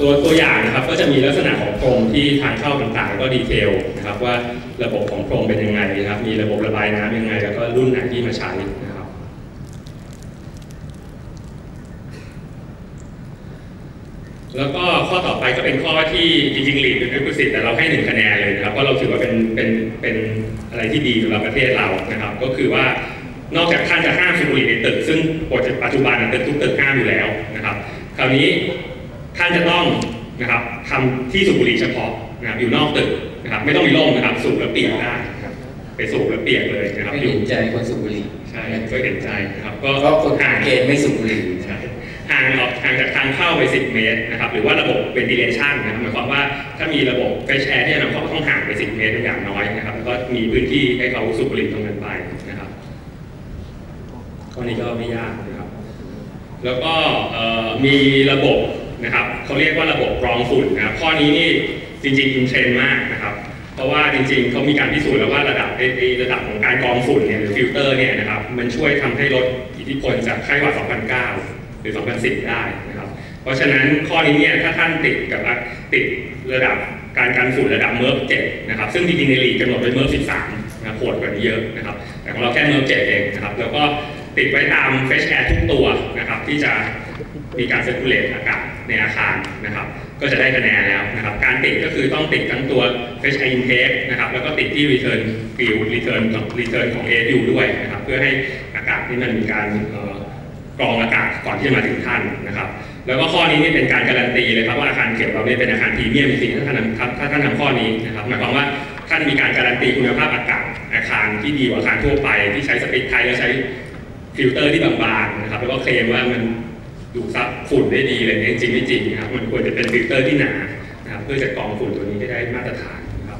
ตัวตัวอย่างนะครับก็จะมีลักษณะของโครงที่ทางเข้าต่างๆ ก็ดีเทลนะครับว่าระบบของโครงเป็นยังไงนะครับ มีระบบระบายน้ำยังไง แล้วก็รุ่นไหนที่มาใช้นะครับแล้วก็ข้อต่อไปก็เป็นข้อที่จริงๆลีดเป็นผู้สิทธิ์แต่เราให้หนึ่งคะแนนเลยนะครับเพราะเราถือว่าเป็นเป็นเป็นอะไรที่ดีสำหรับประเทศเรานะครับ ก็คือว่านอกจากท่านจะห้ามสูบบุหรี่ในตึกซึ่งปัจจุบันตึกทุกตึกห้ามอยู่แล้วนะครับ คราวนี้ ท่านจะต้องนะครับทำที่สูบบุหรี่เฉพาะนะครับอยู่นอกตึกนะครับไม่ต้องมีร่มนะครับสูบแล้วเปียกได้นะครับไปสูบแล้วเปียกเลยนะครับไม่อยู่เห็นใจคนสูบบุหรี่ใช่ก็เห็นใจนะครับก็เพราะคนห่างเกณฑ์ไม่สูบบุหรี่ใช่ห่างออกห่างจากทางเข้าไป 10 เมตรนะครับหรือว่าระบบ ventilation นะครับหมายความว่าถ้ามีระบบ fresh air เนี่ยเราก็ต้องห่างไป 10 เมตรเป็นอย่างน้อยนะครับแล้วก็มีพื้นที่ให้เขาสูบบุหรี่ตรงนั้นไปนะครับข้อนี้ก็ไม่ยากนะครับ แล้วก็เอ่อมีระบบ นะครับเขาเรียกว่าระบบกรองฝุ่นนะครับข้อนี้นี่จริงๆอินเทรนมากนะครับเพราะว่าจริงๆเขามีการพิสูจน์แล้วว่าระดับไอ้ระดับของการกรองฝุ่นเนี่ยหรือฟิลเตอร์เนี่ยนะครับมันช่วยทำให้ลดอิทธิพลจากไข้หวัด 2009 หรือ 2010 ได้นะครับเพราะฉะนั้นข้อนี้เนี่ยถ้าท่านติดกับติดระดับการกันฝุ่นระดับเมอร์7นะครับซึ่งจริงๆในลีกกำหนดไว้เมอร์13นะครับโหดกว่านี้เยอะนะครับแต่ของเราแค่เมอร์7เองนะครับแล้วก็ติดไว้ตามเฟชแอร์ทุกตัวนะครับที่จะมีการเซอร์คูลเลตอากาศ ในอาคารนะครับก็จะได้คะแนนแล้วนะครับการติดก็คือต้องติดทั้งตัว Fresh Air Intake นะครับแล้วก็ติดที่ Return Field Return ของ Return ของ AFU ด้วยนะครับเพื่อให้อากาศที่มันมีการกรองอากาศก่อนที่จะมาถึงท่านนะครับ แล้วก็ข้อนี้นี่เป็นการการันตีเลยครับว่าอาคารเขียวเราเนี่ยเป็นอาคารพรีเมียมจริงถ้าท่านทำถ้าท่านทำข้อนี้นะครับหมายความว่าท่านมีการการันตีคุณภาพอากาศอาคารที่ดีกว่าอาคารทั่วไป ที่ใช้สปิทไทยและใช้ฟิลเตอร์ที่บางๆนะครับแล้วก็เคลมว่ามัน ดูดซับฝุ่นได้ดีอะไรเนี่ยจริงไม่จริงนะครับมันควรจะเป็นฟิลเตอร์ที่หนานะครับเพื่อจะกรองฝุ่นตัวนี้ให้ได้มาตรฐานนะครับ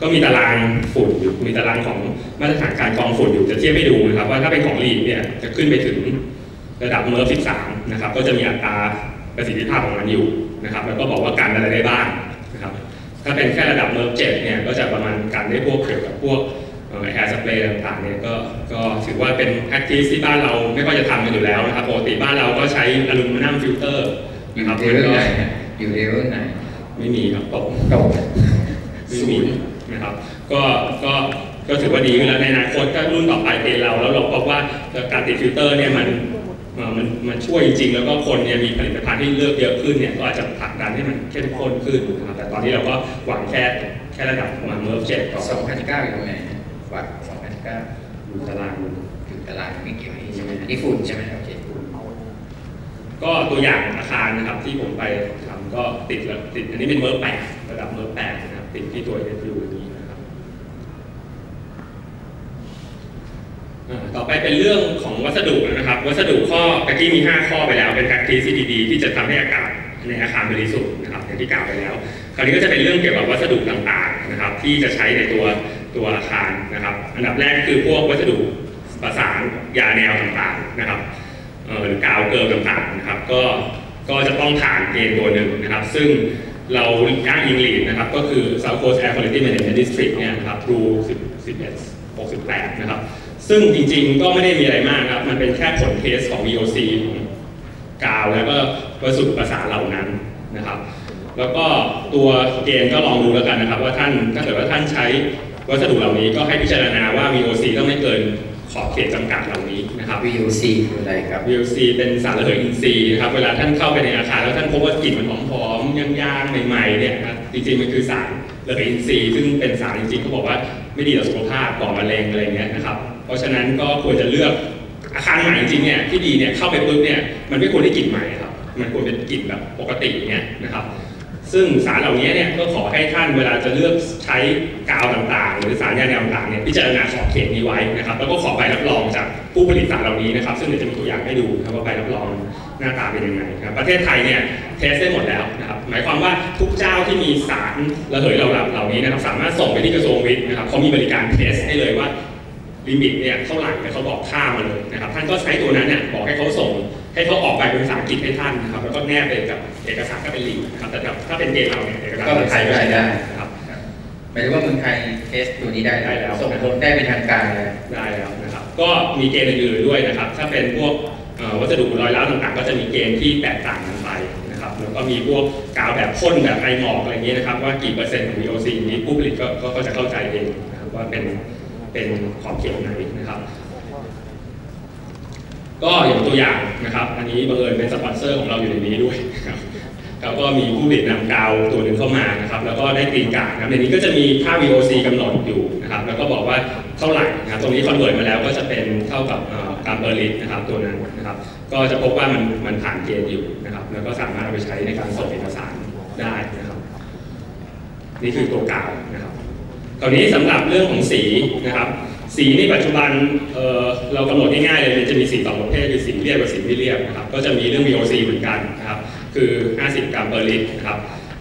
ก็มีตารางฝุ่นอยู่มีตารางของมาตรฐานการกรองฝุ่นอยู่จะเทียบให้ดูนะครับว่าถ้าเป็นของลีดเนี่ยจะขึ้นไปถึงระดับเมอร์13นะครับก็จะมีอัตราประสิทธิภาพของมันอยู่นะครับแล้วก็บอกว่ากันอะไรได้บ้างนะครับถ้าเป็นแค่ระดับเมอร์7เนี่ยก็จะประมาณกันได้พวกเกี่ยวกับพวก แอร์สเปรย์ต่างๆเนี่ยก็ก็ถือว่าเป็นแอคทิวิที่บ้านเราไม่ค่อยจะทำกันอยู่แล้วนะครับปกติบ้านเราก็ใช้อลูมิเนียมฟิลเตอร์อยู่นะครับเลเวลไหนอยู่เลเวลไหนไม่มีครับตกตกไม่มีนะครับ ก็ก็ก็ถือว่าดีขึ้นแล้วในอนาคตถ้ารุ่นต่อไปเป็นเรา แล้วเราพบว่าการติดฟิลเตอร์เนี่ยมันเอ่อมันมันช่วยจริง ๆ แล้วก็คนเนี่ยมีผลิตภัณฑ์ที่เลือกเยอะขึ้นเนี่ยก็อาจจะผลักดันให้มันเข้มข้นขึ้นนะครับแต่ตอนนี้เราก็หวังแค่แค่ระดับประมาณเมอร์เจ็ดก่อน2009อยู่ตรงไหน วัด2009ดูตารางดูอยู่ตารางไม่เกี่ยวนี่ใช่ไหมอันนี้ฝุ่นใช่ไหมโอเคก็ตัวอย่างอาคารนะครับที่ผมไปทำก็ติดแล้วติดอันนี้เป็นเมอร์แปดระดับเมอร์แปดนะครับติดที่ตัวเอฟยูนี้นะครับต่อไปเป็นเรื่องของวัสดุนะครับ วัสดุข้อตะกี้มี 5 ข้อไปแล้ว เป็น practice ที่ดีๆที่จะทำให้อากาศในอาคารบริสุทธิ์นะครับอย่างที่กล่าวไปแล้ว คราวนี้ก็จะเป็นเรื่องเกี่ยวกับวัสดุต่างๆนะครับ ที่จะใช้ในตัว ตัวอาคารนะครับ อันดับแรกคือพวกวัสดุประสานยาแนวต่างๆนะครับหรือกาวเกิร์ลต่างๆนะครับ ก็ก็จะต้องผ่านเกณฑ์ตัวหนึ่งนะครับ ซึ่งเราอ้างอิงลีดนะครับ ก็คือ South Coast Air Quality Management District เนี่ยครับ Rule 10 11 68 นะครับ ซึ่งจริงๆก็ไม่ได้มีอะไรมากครับ มันเป็นแค่ผลเทสของ VOC ของกาวแล้วก็วัสดุประสานเหล่านั้นนะครับ แล้วก็ตัวเกณฑ์ก็ลองดูแล้วกันนะครับ ว่าท่านถ้าเกิดว่าท่านใช้ วัสดุเหล่านี้ก็ให้พิจารณาว่า VOC ต้องไม่เกินขอบเขตจำกัดเหล่านี้นะครับ VOC คืออะไรครับ VOC เป็นสารระเหยอินทรีย์นะครับ เวลาท่านเข้าไปในอาคารแล้วท่านพบว่ากลิ่นมันหอมๆย่างๆใหม่ๆเนี่ยนะครับจริงๆมันคือสารระเหยอินทรีย์ซึ่งเป็นสารจริงๆเขาบอกว่าไม่ดีต่อสุขภาพก่อมะเร็งอะไรเงี้ยนะครับ เพราะฉะนั้นก็ควรจะเลือกอาคารใหม่จริงๆเนี่ยที่ดีเนี่ยเข้าไปปุ๊บเนี่ยมันไม่ควรได้กลิ่นใหม่ครับมันควรเป็นกลิ่นแบบปกติเนี่ยนะครับ ซึ่งสารเหล่านี้เนี่ยก็ขอให้ท่านเวลาจะเลือกใช้กาวต่างๆ หรือสารยาแนวต่างๆเนี่ยพิจารณาขอบเขตนี้ไว้นะครับแล้วก็ขอใบรับรองจากผู้ผลิตสารเหล่านี้นะครับ ซึ่งเดี๋ยวจะมีตัวอย่างให้ดูนะครับว่าใบรับรองหน้าตาเป็นยังไงครับประเทศไทยเนี่ยเทสได้หมดแล้วนะครับหมายความว่าทุกเจ้าที่มีสารระเหยเหล่าเหล่านี้นะครับสามารถส่งไปที่กระทรวงวิทย์นะครับเขามีบริการเทสให้เลยว่าลิมิตเนี่ยเท่าไหร่เนี่ยเขาบอกค่ามาเลยนะครับท่านก็ใช้ตัวนั้นเนี่ยบอกให้เขาส่ง ให้เขาออกใบเป็นภาษาอังกฤษให้ท่านนะครับ แล้วก็แนบไปกับเอกสารก็เป็นลิงก์นะครับแต่ถ้าเป็นเกณฑ์เราเนี่ยเอกสารก็เป็นไทยได้ได้นะครับหมายถึงว่าเมืองไทยเทสตัวนี้ได้ได้แล้วส่งผลได้เป็นทางการเลยได้แล้วนะครับ ก็มีเกณฑ์อื่นๆด้วยนะครับ ถ้าเป็นพวกเอ่อวัสดุรอยร้าวต่างๆ ก็จะมีเกณฑ์ที่แตกต่างกันไปนะครับ แล้วก็มีพวกกาวแบบพ่นแบบไอหมอกอะไรอย่างนี้นะครับ ว่ากี่เปอร์เซ็นต์ของ VOC นี้ผู้ผลิตก็ก็ก็จะเข้าใจเองนะครับว่าเป็นเป็นขอบเขตไหนนะครับ ก็อย่างตัวอย่างนะครับ อันนี้บังเอิญเป็นสปอนเซอร์ของเราอยู่ในนี้ด้วยครับแล้วก็มีผู้ผลิตนำกาวตัวหนึ่งเข้ามานะครับ แล้วก็ได้ตีนกานะครับในนี้ก็จะมีค่า VOC กำหนดอยู่นะครับ แล้วก็บอกว่าเท่าไหร่นะครับ ตรงนี้คอนเวิร์ตมาแล้วก็จะเป็นเท่ากับกามเบอร์ลิตนะครับตัวนั้นนะครับ ก็จะพบว่ามันมันผ่านเกณฑ์อยู่นะครับ แล้วก็สามารถเอาไปใช้ในการส่งเอกสารได้นะครับ นี่คือตัวกาวนะครับคราวนี้สำหรับเรื่องของสีนะครับ สีในปัจจุบันเเรากำหนดง่ายๆเลยจะมีสีสองประเภทคือสีเรียบกับสีไม่เรียบนะครับก็จะมีเรื่อง VOC เหมือนกันนะครับคือ 50 กรัมเปอร์ลิตรนะครับ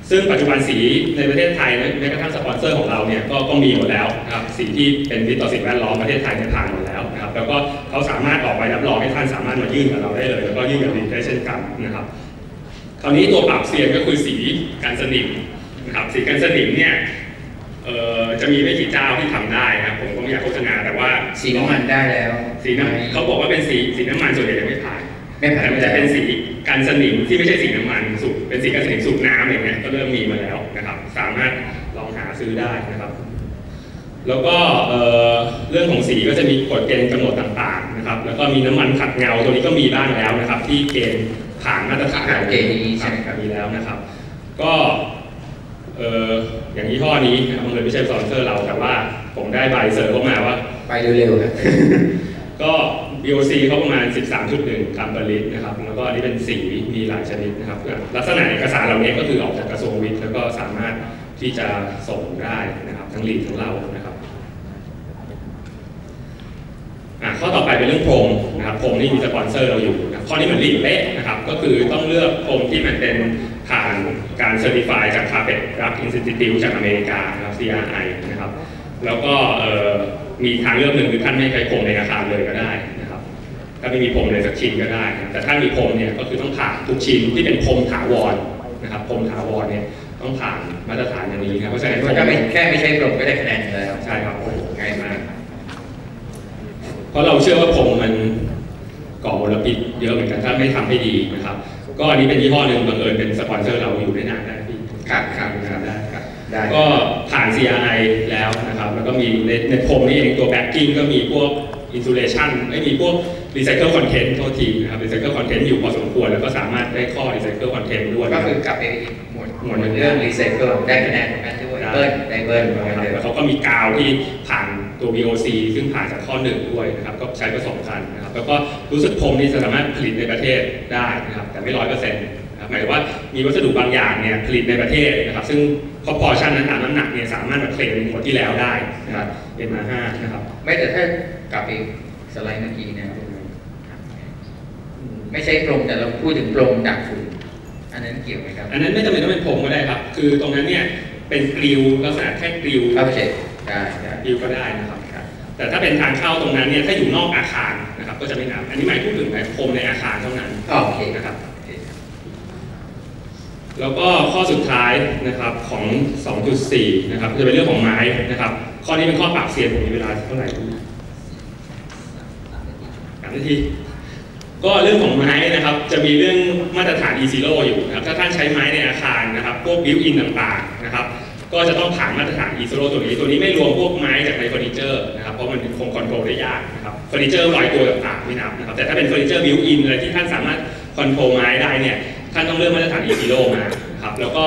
ซึ่งปัจจุบันสีในประเทศไทยแม้กระทั่งสปอนเซอร์ของเราเนี่ยก็ก็มีหมดแล้วนะครับสีที่เป็นมิตรต่อสิ่งแวดล้อมประเทศไทยเนี่ยผ่านหมดแล้วนะครับแล้วก็เขาสามารถออกใบรับรองให้ท่านสามารถมายื่นกับเราได้เลย แล้วก็ยื่นกับลินได้เช่นกันนะครับคราวนี้ตัวปรับเสียงก็คือสีกันสนิมนะครับสีกันสนิมเนี่ยจะมีไม่กี่เจ้าที่ทำได้นะครับ ไม่อยากโฆษณาแต่ว่าสีน้ำมันได้แล้ว สีน้ำเขาบอกว่าเป็นสีสีน้ำมันส่วนใหญ่ยังไม่ผ่านไม่ผ่านแต่มันจะเป็นสีกันสนิมที่ไม่ใช่สีน้ำมันสูบเป็นสีกันสนิมสูบน้ำอย่างเงี้ยก็เริ่มมีมาแล้วนะครับ สามารถลองหาซื้อได้นะครับ แล้วก็เอ่อเรื่องของสีก็จะมีกฎเกณฑ์กำหนดต่างๆนะครับ แล้วก็มีน้ำมันขัดเงาตัวนี้ก็มีบ้างแล้วนะครับ ที่เกณฑ์ผ่านมาตรฐานผ่านเกณฑ์นี้ใช่ไหมครับมีแล้วนะครับ ก็เอ่ออย่างยี่ห้อนี้นะครับมันเลยไม่ใช่สปอนเซอร์เราแต่ว่า ผมได้ใบเซอร์เข้ามาว่า ไปเร็วๆครับก็ BOC เขาประมาณ 13.1 กรัมเปอร์ลิตรนะครับ แล้วก็อันนี้เป็นสีมีหลายชนิดนะครับ ลักษณะเอกสารเหล่านี้ก็คือออกจากกระทรวงวิทย์แล้วก็สามารถที่จะส่งได้นะครับทั้งลีดทั้งเล่านะครับอะข้อต่อไปเป็นเรื่องพรมนะครับพรมนี่มีสปอนเซอร์เราอยู่นะครับข้อนี้เหมือนลีดเป๊ะนะครับ ก็คือต้องเลือกพรมที่มันเป็นผ่านการเซอร์ติฟายจาก Carpet Drug Institute จากอเมริกานะครับ CRI นะครับ แล้วก็เอ่อมีทางเลือกหนึ่งคือท่านไม่ใช้พรมในอาคารเลยก็ได้นะครับถ้าไม่มีพรมเลยสักชิ้นก็ได้นะแต่ถ้ามีพรมเนี่ยก็คือต้องผ่านทุกชิ้นที่เป็นพรมถาวรนะครับพรมถาวรเนี่ยต้องผ่านมาตรฐานอย่างนี้นะครับเพราะฉะนั้นถ้าไม่แค่ไม่ใช่กลมก็ได้คะแนนอยู่แล้วใช่ครับโอ้โหง่ายมากเพราะเราเชื่อว่าผมมันก่อมลพิษเยอะเหมือนกันถ้าไม่ทำให้ดีนะครับ ก็อันนี้เป็นยี่ห้อหนึ่งบังเอิญเป็นสปอนเซอร์เราอยู่ได้นานได้พี่ครับครับ ก็ผ่าน CRI แล้วนะครับ แล้วก็มีในในพรมนี่เองตัวแบ็กกิ้งก็มีพวกอินซูเลชันไม่มีพวกรีไซเคิลคอนเทนต์โทษทีนะครับรีไซเคิลคอนเทนต์อยู่พอสมควร แล้วก็สามารถได้ข้อรีไซเคิลคอนเทนต์ด้วยก็นะคคืรับอกลับไปอีกหมวดหมวดหนึ่งเรื่องรีไซเคิลได้คะแนนเหมือนกันด้วยเบิ้ลได้เบิ้ลเหมือนกันเลยแล้วเขาก็มีกาวที่ผ่านตัว VOC ซึ่งผ่านจากข้อหนึ่งด้วยนะครับก็ใช้ผสมกันนะครับแล้วก็รู้สึกพรมนี่จะสามารถผลิตในประเทศได้นะครับแต่ไม่ร้อยเปอร์เซ็นต์นะครับห มายถึงว่ามีวัสดุบางอย่างเนี่ยผลิตในประเทศนะครับซึ่งพอพอชั่นนั้นตามน้ำหนักเนี่ยสามารถมาเคลมในหมวดที่แล้วได้นะครับเป็นมาห้านะครับไม่แต่ถ้ากลับไปสไลด์เมื่อกี้นะครับไม่ใช่ปรงแต่เราพูดถึงปรงดักฝุ่นอันนั้นเกี่ยวไหมครับอันนั้นไม่จำเป็นต้องเป็นพรมก็ได้ครับ คือตรงนั้นเนี่ยเป็นกริวลักษณะแค่กริวโอเคได้ได้กริวก็ได้นะครับแต่ถ้าเป็นทางเข้าตรงนั้นเนี่ยถ้าอยู่นอกอาคารนะครับก็จะไม่นับอันนี้หมายพูดถึงในพรมในอาคารเท่านั้นโอเคนะครับโอเค แล้วก็ข้อสุดท้ายนะครับของ 2.4 นะครับจะเป็นเรื่องของไม้นะครับ ข้อนี้เป็นข้อปรับเสียผมมีเวลาเท่าไหร่สามนาทีก็เรื่องของไม้นะครับจะมีเรื่องมาตรฐาน e-zero อยู่นะครับถ้าท่านใช้ไม้ในอาคารนะครับพวกบิวอินต่างๆนะครับก็จะต้องผ่านมาตรฐาน e-zero ตัวนี้ ตัวนี้ไม่รวมพวกไม้จากในเฟอร์นิเจอร์นะครับเพราะมันคงคอนโทรลได้ยากนะครับเฟอร์นิเจอร์ร้อยตัวต่างๆไม่นับนะครับแต่ถ้าเป็นเฟอร์นิเจอร์บิวอินอะไรที่ท่านสามารถคอนโทรลไม้ได้เนี่ย ท่านต้องเลือกมาตรฐาน ECO มาครับแล้วก็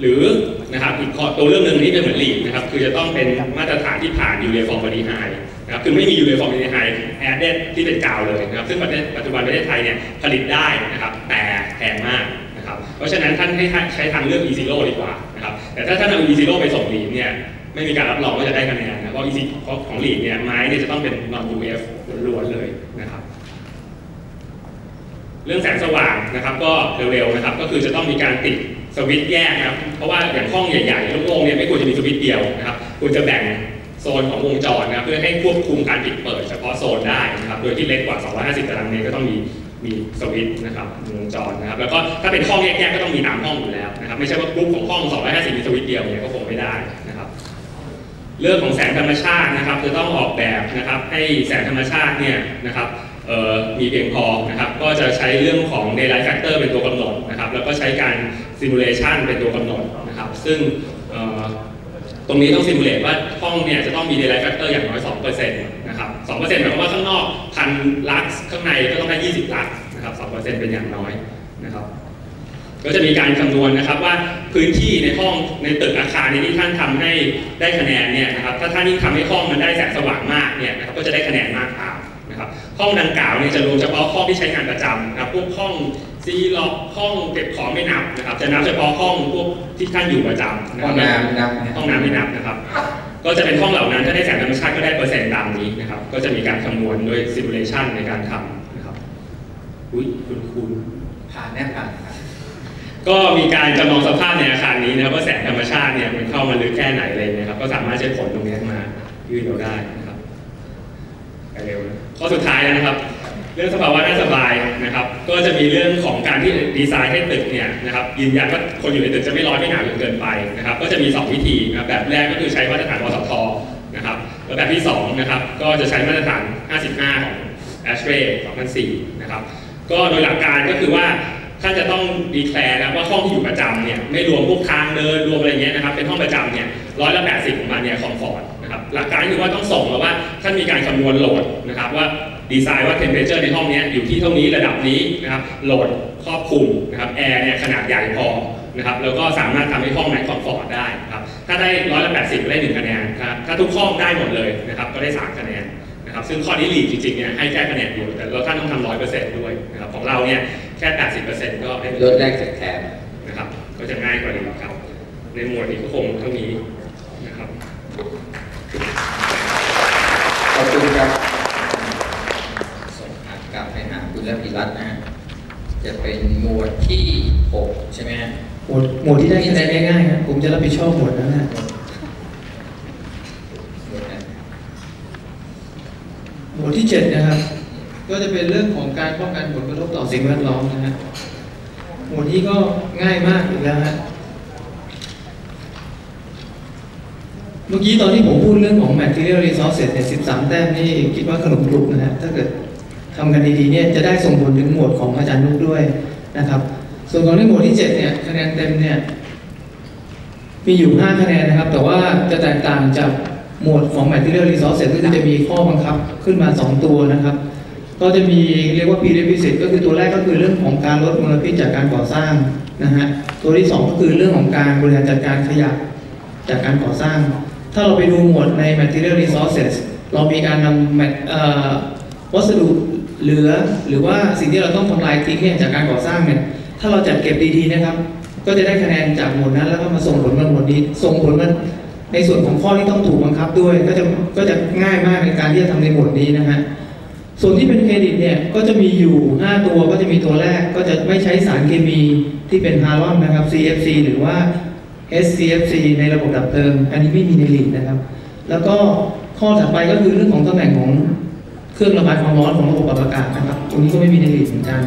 หรือนะครับอีกข้อตัวเรื่องหนึ่งที่เป็นเหมือนลีดนะครับคือจะต้องเป็นมาตรฐานที่ผ่านยูเรฟอร์มบอดี้ไฮนะครับคือไม่มียูเรฟอร์มบอดี้ไฮแอดเดที่เป็นกาวเลยนะครับซึ่งปัจจุบันประเทศไทยเนี่ยผลิตได้นะครับแต่แพงมากนะครับเพราะฉะนั้นท่านให้ใช้ทางเลือก e 0ดีกว่านะครับแต่ถ้าท่านเอา e 0ไปส่งลีดเนี่ยไม่มีการรับรองว่าจะได้คะแนนนะเพราะ e 0ของลีดเนี่ยไม้เนี่ยจะต้องเป็น non UF ล้วนๆเลยนะครับ เรื่องแสงสว่างนะครับก็เร็วๆนะครับก็คือจะต้องมีการติดสวิตช์แยกนะครับเพราะว่าอย่างห้องใหญ่ๆโล่งๆเนี่ยไม่ควรจะมีสวิตช์เดียวนะครับควรจะแบ่งโซนของวงจรนะครับเพื่อให้ควบคุมการปิดเปิดเฉพาะโซนได้นะครับโดยที่เล็กกว่า 250 ตารางเมตรก็ต้องมีมีสวิตช์นะครับวงจรนะครับแล้วก็ถ้าเป็นห้องแยกๆก็ต้องมีตามห้องอยู่แล้วนะครับไม่ใช่ว่ากรุ๊ปของห้อง 250 มีสวิตช์เดียวเนี่ยก็คงไม่ได้นะครับเรื่องของแสงธรรมชาตินะครับจะต้องออกแบบนะครับให้แสงธรรมชาติเนี่ยนะครับ มีเพียงพอนะครับ ก็จะใช้เรื่องของ daylight factor เป็นตัวกำหนดนะครับ แล้วก็ใช้การ simulation เป็นตัวกำหนดนะครับ ซึ่งตรงนี้ต้อง simulate ว่าห้องเนี่ยจะต้องมี daylight factor อย่างน้อย 2%นะครับ 2%หมายความว่าข้างนอกพันลักข้างในก็ต้องได้ 20 ลักนะครับ 2%เป็นอย่างน้อยนะครับก็จะมีการคำนวณนะครับว่าพื้นที่ในห้องในตึกอาคารนี้ที่ท่านทำให้ได้คะแนนเนี่ยนะครับถ้าท่านยิ่งทำให้ห้องมันได้แสงสว่างมากเนี่ยนะครับก็จะได้คะแนนมากตามนะครับ ห้องดังกล่าวเนี่ยจะรวมเฉพาะห้องที่ใช้งานประจำนะครับพวกห้องซีล็อกห้องเก็บของไม่นับนะครับจะนับเฉพาะห้องพวกที่ท่านอยู่ประจำะคห้รัอบงน้ำนับนะห้องน้ำไม่นับนะครับ ก็จะเป็นห้องเหล่านั้นถ้าได้แสงธรรมชาติก็ได้เปอร์เซ็นต์ตามนี้นะครับ ก็จะมีการคำนวณด้วยซิมูเลชันในการทำนะครับอุ้ยคุณคุณผ่านแน่ผ่านครับก็มีการจำลองสภาพในอาคารนี้นะครับว่าแสงธรรมชาติเนี่ยมันเข้ามาลึกแค่ไหนเลยนะครับ ก็สามารถใช้ผลตรงนี้มา ยืดเราได้นะครับไป เร็วข้อสุดท้ายนะครับ เรื่องสภาวะน่าสบายนะครับ ก็จะมีเรื่องของการที่ดีไซน์ให้ตึกเนี่ยนะครับยืนยันว่าคนอยู่ในตึกจะไม่ร้อนไม่หนาวจนเกินไปนะครับ ก็จะมี 2 วิธีนะครับแบบแรกก็คือใช้มาตรฐานวสทนะครับแล้วแบบที่2นะครับก็จะใช้มาตรฐาน 55 ของ a s h r a y 2004 นะครับก็โดยหลักการก็คือว่า ท่านจะต้องดีแคลร์นะว่าห้องที่อยู่ประจำเนี่ยไม่รวมพวกทางเดินรวมอะไรเงี้ยนะครับเป็นห้องประจำเนี่ยร้อยละแปดสิบของมันเนี่ยคอมฟอร์ตนะครับหลักการคือว่าต้องส่งมาว่าท่านมีการคำนวณโหลดนะครับว่าดีไซน์ว่าเทมเพอเรเจอร์ในห้องนี้อยู่ที่เท่านี้ระดับนี้นะครับโหลดครอบคลุมนะครับแอร์เนี่ยขนาดใหญ่พอนะครับแล้วก็สามารถทำให้ห้องนั้นคอมฟอร์ตได้ครับถ้าได้ร้อยละแปดสิบได้หนึ่งคะแนนนะครับถ้าทุกห้องได้หมดเลยนะครับก็ได้สามคะแนนนะครับซึ่งข้อนี้หลีกจริงๆเนี่ยให้แค่คะแนนเดียวแต่เราท่านต้องทำร้อยเปอร์เซ็นต์ด้วยนะครับของเราเนี่ย แค่แปดสิบเปอร์เซ็นต์ก็ได้ลดแรกจากแถมนะครับ ก็จะง่ายกว่านี้ครับ ในหมวดนี้ก็คงเท่านี้นะครับ ขอบคุณครับส่งกลับไปหาคุณระพิรัตน์นะฮะจะเป็นหมวดที่หกใช่ไหมฮะหมวดหมวดที่ได้คะแนนง่ายๆครับผมจะรับผิดชอบหมวดนั้นนะหมวดนั้นหมวดที่เจ็ดนะครับ ก็จะเป็นเรื่องของการป้องกันผลกระทบต่อสิ่งแวดล้อมนะฮะหมวดนี้ก็ง่ายมากอีกแล้วฮะเมื่อกี้ตอนที่ผมพูดเรื่องของ material resources เนี่ย13 แต้มนี่คิดว่าขนมกรุบนะฮะถ้าเกิดทำกันดีๆเนี่ยจะได้ส่งผลถึงหมวดของอาจารย์นุกด้วยนะครับ ส่วนของในหมวดที่ 7 เนี่ยคะแนนเต็มเนี่ยมีอยู่ 5 คะแนนนะครับ แต่ว่าจะแตกต่างจากหมวดของ material resources ก็คือจะมีข้อบังคับขึ้นมา 2 ตัวนะครับ ก็จะมีเรียกว่า prerequisite ก็คือตัวแรกก็คือเรื่องของการลดมลพิษจากการก่อสร้างนะฮะตัวที่ 2 ก็คือเรื่องของการบริหารจัดการขยะจากการก่อสร้าง ถ้าเราไปดูหมวดใน material resources เรามีการนำวัสดุเหลือหรือว่าสิ่งที่เราต้องทำลายทิ้งเนี่ยจากการก่อสร้างเนี่ยถ้าเราจัดเก็บดีๆนะครับ ก็จะได้คะแนนจากหมวดนั้น แล้วก็มาส่งผลมาหมวดนี้ส่งผลมาในส่วนของข้อที่ต้องถูกบังคับด้วย ก็จะก็จะง่ายมากในการที่จะทำในหมวดนี้นะฮะ ส่วนที่เป็นเครดิตเนี่ยก็จะมีอยู่ 5 ตัวก็จะมีตัวแรกก็จะไม่ใช้สารเคมีที่เป็นฮารอนนะครับ CFC หรือว่า SCFC ในระบบดับเพลิง อันนี้ไม่มีในลีดนะครับ แล้วก็ข้อถัดไปก็คือเรื่องของตำแหน่งของเครื่องระบายความร้อนของระบบปรับอากาศนะครับตรงนี้ก็ไม่มีในลีดเหมือนกัน